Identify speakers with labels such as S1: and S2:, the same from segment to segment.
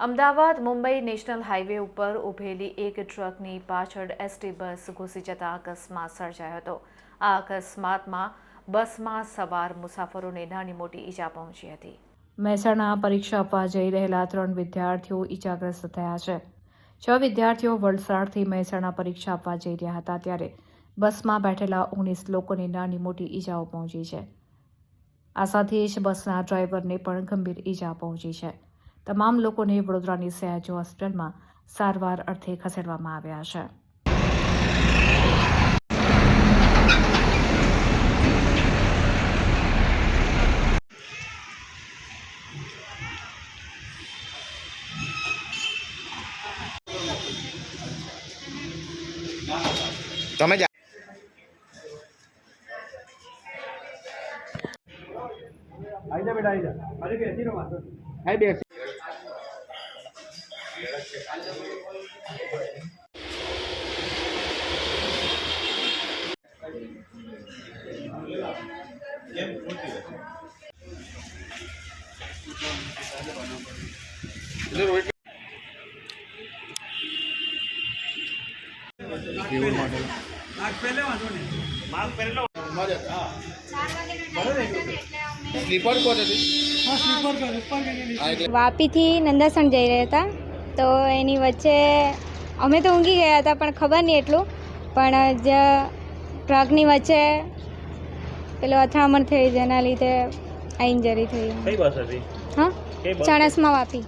S1: Ahmedabad Mumbai national highway ઉપર ઊભેલી એક ટ્રકની પાછળ એસટી બસ ઘૂસી જતા અકસ્માત સર્જાયો હતો. આ અકસ્માતમાં બસમાં સવાર મુસાફરોને નાની મોટી ઈજા પહોંચી હતી. મહેસાણા પરીક્ષા આપવા જઈ રહેલા ત્રણ વિદ્યાર્થીઓ ઈજાગ્રસ્ત થયા છે. છ વિદ્યાર્થીઓ વલસાડથી મહેસાણા પરીક્ષા આપવા જઈ રહ્યા હતા ત્યારે બસમાં બેઠેલા ઓગણીસ લોકોને નાની મોટી ઈજાઓ પહોંચી છે. આ સાથે જ બસના ડ્રાઈવરને પણ ગંભીર ઈજા પહોંચી છે. તમામ લોકોને વડોદરાની સયાજી હોસ્પિટલમાં સારવાર અર્થે ખસેડવામાં આવ્યા છે
S2: તમે જા
S3: આઈ જા બેટા આઈ જા અરે બેસી રહો વાંધો નહીં.
S2: આઈ બેસ
S4: વાપીથી નંદાસણ જઈ રહ્યા હતા. તો એની વચ્ચે અમે તો ઊંઘી ગયા હતા પણ ખબર નહીં એટલું. પણ જે ટ્રકની વચ્ચે પેલો અથડામણ થઈ જેના લીધે આ ઇન્જરી થઈ.
S5: કઈ બસ હતી?
S4: હા? ચણસમાં વાપી.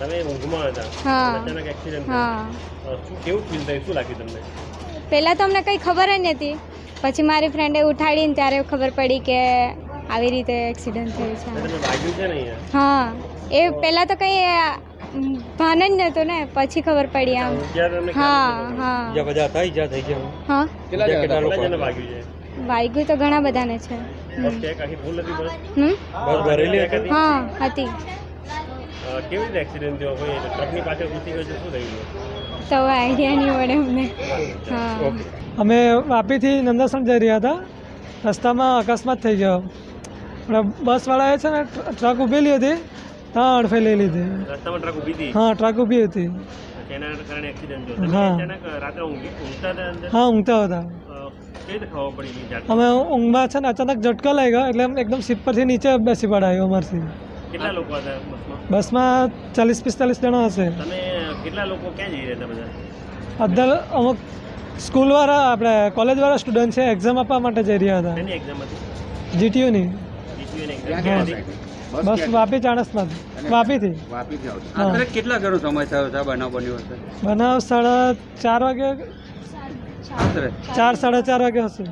S5: તમે ઊંઘમાં હતા?
S4: હા.
S5: અચાનક એક્સિડન્ટ
S4: હા.
S5: શું કેવું ફીલ થયું? શું લાગ્યું તમને?
S4: પહેલાં તો અમને કંઈ ખબર જ નથી પછી મારી ફ્રેન્ડે ઉઠાડીને ત્યારે ખબર પડી કે આવી રીતે એક્સિડન્ટ થયું છે. હા. એ પહેલાં તો કંઈ ભાન જ નતો ને પછી ખબર પડી આમ. હા હા.
S5: ઈજા બધા હતા ઈજા થઈ ગયા
S4: હા.
S2: કેટલા
S5: વાગ્યું છે?
S4: વાગ્યું તો ઘણા બધાને છે. હા હતી.
S5: કેવી રીતે એક્સિડન્ટ થયો? કોઈ ટ્રકની પાછળ ઘૂસી ગયો શું થયું?
S4: તો આઈડિયા નહીં મળે અમને. હા.
S3: અમે વાપીથી નંદાસણ જઈ રહ્યા હતા. રસ્તામાં અકસ્માત થઈ ગયો. બસવાળાએ છે ને ટ્રક ઊભેલી હતી. ત્યાં અડફે લઈ લીધી.
S5: રસ્તામાં ટ્રક ઊભી હતી?
S3: હા ટ્રક ઊભી હતી.
S5: એના કારણે એક્સિડન્ટ થયો.
S3: હા.
S5: અચાનક રાત્રે ઊંઘતા હતા
S3: હા ઊંઘતા? અમે ઊંઘમાં છે ને અચાનક ઝટકો લાગ્યો એટલે એકદમ સીટ પરથી નીચે બેસી પડાયો અમારથી.
S5: કેટલા લોકો હતા બસમાં?
S3: બસમાં ચાલીસ પિસ્તાલીસ જણા હશે.
S5: તમે કેટલા લોકો ક્યાં જઈ રહ્યા હતા બધા?
S3: અધર અમુક સ્કૂલવાળા આપણે કોલેજવાળા સ્ટુડન્ટ છે એક્ઝામ આપવા માટે જઈ રહ્યા હતા.
S5: એની એક્ઝામ હતી?
S3: જીટીયુની
S5: એક્ઝામ
S2: બસ
S3: વાપી ચાણસમાંથી વાપીથી?
S2: વાપીથી આવતી
S3: હા.
S6: કેટલા ઘણો સમય થયો છે? બનાવ બન્યો હશે?
S3: બનાવ સાડા ચાર વાગે
S6: આશરે
S3: ચાર સાડા ચાર વાગે હશે.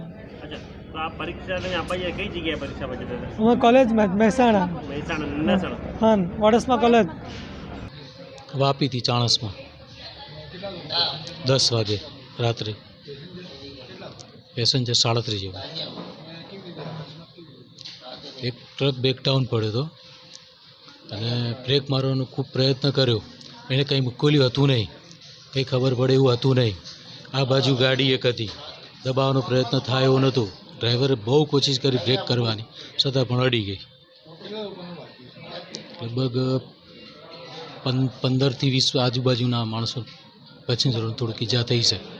S3: અમે કોલેજમાં મહેસાણા
S5: મહેસાણા.
S3: હા વડસમાં કોલેજ.
S7: વાપીથી ચાણસમાં. દસ વાગે રાત્રે. પેસેન્જર સાડત્રીસ જેવું. એક ટ્રક બ્રેકડાઉન પડ્યો હતો. અને બ્રેક મારવાનો ખૂબ પ્રયત્ન કર્યો. એણે કંઈ મૂકેલું હતું નહીં. કંઈ ખબર પડે એવું હતું નહીં. આ બાજુ ગાડી એક હતી. દબાવવાનો પ્રયત્ન થાય એવો નહોતો. ડ્રાઈવરે બહુ કોશિશ કરી બ્રેક કરવાની. છતાં પણ અડી ગઈ. લગભગ પંદરથી વીસ આજુબાજુના માણસો પેસેન્જરોને થોડુંક ઈજા થઈ છે.